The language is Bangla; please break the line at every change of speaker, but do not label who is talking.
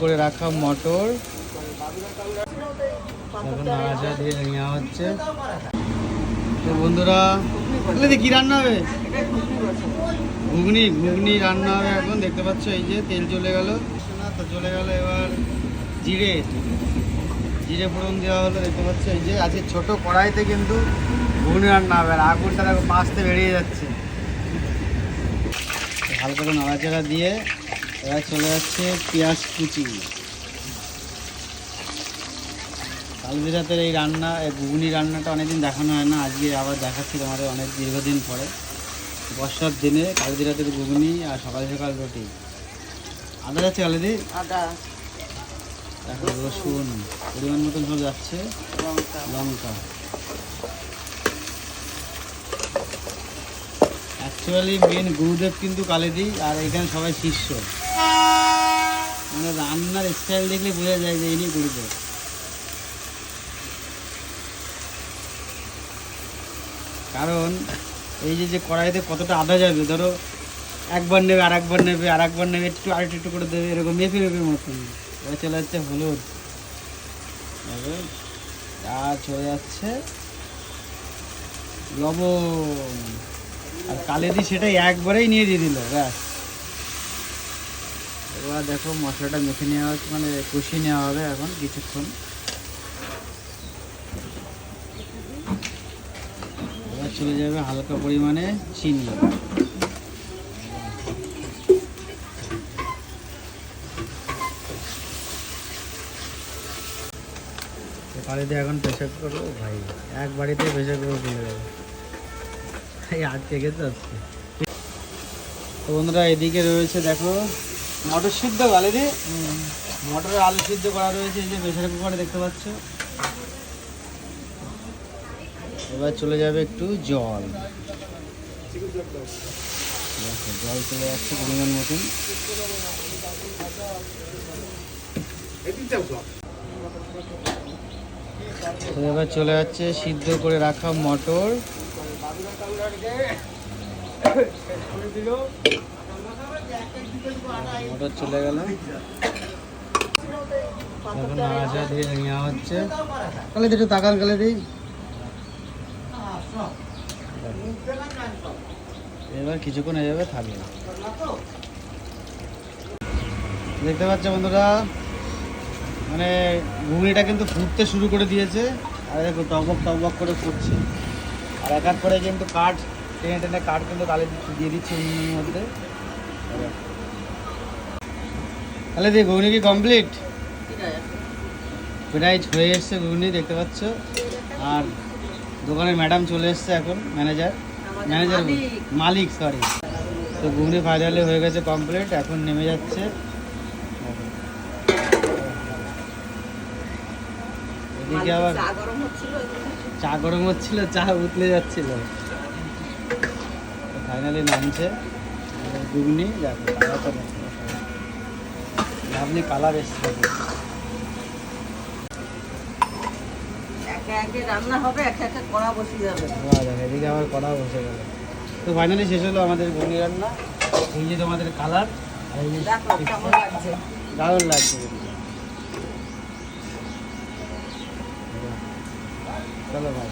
করে রাখা মটর। নাড়াচা দিয়ে নেওয়া হচ্ছে। তো বন্ধুরা কি রান্না হবে? ঘুগনি ঘুগনি রান্না হবে এখন। দেখতে পাচ্ছ এই যে তেল চলে গেল। না তো চলে গেল এবার জিরে। জিরে ফোড়ন দেওয়া হলো, দেখতে পাচ্ছ এই যে। আজকে ছোট কড়াইতে কিন্তু ঘুগনি রান্না হবে। আর আগুনটা দেখো পাশতে বেরিয়ে যাচ্ছে। হালকা করে নাড়াচাড়া দিয়ে এবার চলে যাচ্ছে পেঁয়াজ কুচি। কালবিরাতের এই রান্না এই ঘুগনি রান্নাটা অনেকদিন দেখানো হয় না আজকে আবার দেখাচ্ছি তোমাদের অনেক দীর্ঘদিন পরে। বর্ষার দিনে কালদি রাতের ঘুগনি আর সকাল সকাল রুটি। আদা যাচ্ছে কালিদি
আদা।
দেখো রসুন পরিমাণ মতন সব যাচ্ছে।
লঙ্কা
লঙ্কা অ্যাকচুয়ালি মেন গুরুদেব কিন্তু কালেদি, আর এখানে সবাই শিষ্য। মানে রান্নার স্টাইল দেখলে বোঝা যায় যে ইনি গুরুদেব কারণ, এই যে যে কড়াইতে কতটা আদা যাবে, ধরো, একবার নেবে আর একবার নেবে আর একবার নেবে, একটু আর একটু করে দেবে, এরকম মেপে মেপে মতন। এবার চলে যাচ্ছে হলুদ। আর চলে যাচ্ছে, লবণ। আর কালেদি সেটা একবারেই নিয়ে দিয়ে দিল, ব্যাস। এবার দেখো মশলাটা মেখে নেওয়া মানে কষিয়ে নেওয়া হবে এখন কিছুক্ষণ। এবার চলে যাবে হালকা পরিমাণে চিনি। বাড়িতে এখন প্রেশার করব ভাই, এক বাড়িতে প্রেশার করব খুলে যাবে আটকে গেছে আজকে। তো বন্ধুরা, এদিকে রয়েছে দেখো, মটর সিদ্ধ গালেদি মটরের আলু সিদ্ধ করা রয়েছে, এই যে প্রেশার কুকারে দেখতে পাচ্ছ। এবার চলে যাবে একটু জল। জল চলে যাচ্ছে পরিমাণ মতন। এবার চলে যাচ্ছে সিদ্ধ করে রাখা মটর। মটর চলে গেল। এখন নাড়াচা দিয়ে নেওয়া হচ্ছে। কালে একটু তাকান কালে দিই। এবার কিছুক্ষণ হয়ে যাবে থাকবে। দেখতে পাচ্ছ বন্ধুরা মানে ঘুগনিটা কিন্তু ফুটতে শুরু করে দিয়েছে। আর দেখো টকবক টকবক করে ফুটছে। আর এক এক করে কিন্তু কাঠ টেনে টেনে কাঠ কিন্তু কালে দিয়ে দিচ্ছে উনুনের মধ্যে। তাহলে দিয়ে ঘুগনি কি কমপ্লিট প্রায় হয়ে এসছে ঘুগনি দেখতে পাচ্ছ। আর দোকানের ম্যাডাম চলে এসছে এখন ম্যানেজার ম্যানেজার মালিক। সরি তো ঘুগনি ফাইনালি হয়ে গেছে কমপ্লিট এখন নেমে যাচ্ছে। আবার।
চা গরম হচ্ছিল
চা উতলে যাচ্ছিল। ফাইনালি নামছে। ঘুগনি দেখো কালারটা কালার এসছে
একে একে রান্না হবে একে একে কড়া বসে যাবে।
এদিকে আবার কড়া বসে গেল। তো ফাইনালি শেষ হলো আমাদের ঘুগনি রান্না। এই যে তোমাদের কালার দারুণ লাগছে। চলো ভাই